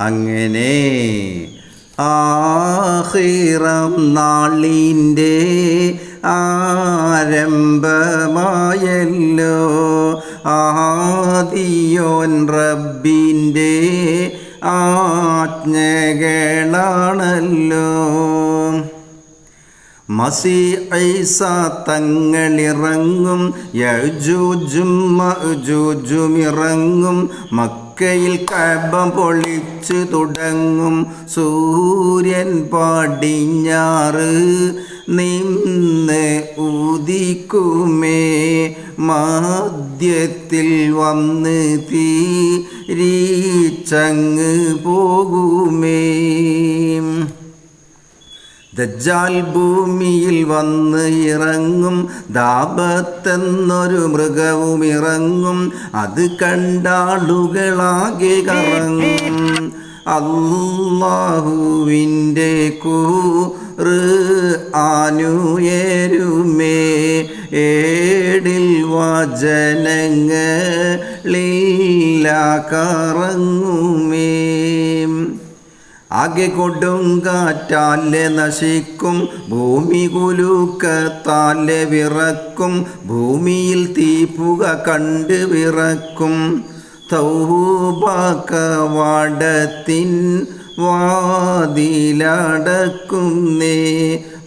അങ്ങനെ ആഹിറം നാളിന്റെ ആരംഭമായല്ലോ. ആദിയോൻ റബ്ബിന്റെ ആജ്ഞകളാണല്ലോ. മസി ഐസ തങ്ങളിറങ്ങും യജൂജും മജൂജുമിറങ്ങും മക്കയിൽ കബ പൊളിച്ചു തുടങ്ങും സൂര്യൻ പാടിഞ്ഞാറ് നിന്ന് ഉദിക്കുമേ മദ്യത്തിൽ വന്ന് തീരീച്ചങ്ങ് പോകുമേ. ദജ്ജാൽ ഭൂമിയിൽ വന്ന് ഇറങ്ങും ദാപത്തെന്നൊരു മൃഗവും ഇറങ്ങും. അത് കണ്ടാളുകളാകെ കറങ്ങും. അല്ലാഹുവിന്റെ കൂറ് ആനുയേരുമേ ഏടിൽ വചനങ്ങളില്ല കറങ്ങുമേ ആകെ കൊടുങ്കാറ്റാലെ നശിക്കും ഭൂമി കുലുക്കത്താലെ വിറക്കും ഭൂമിയിൽ തീപ്പുക കണ്ട് വിറക്കും. തൗബാക്കവാടത്തിൻ വാതിലടക്കുന്നേ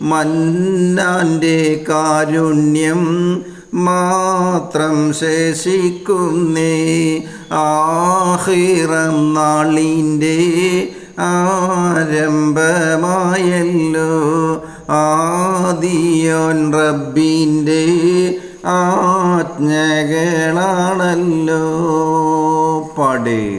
മന്നാന്റെ കാരുണ്യം മാത്രം ശേഷിക്കുന്നേ. ആഹിറം നാളിന്റെ ആരംഭമായല്ലോ. ആദിയോൻ റബ്ബിന്റെ ആജ്ഞകളാണല്ലോ. പടേ.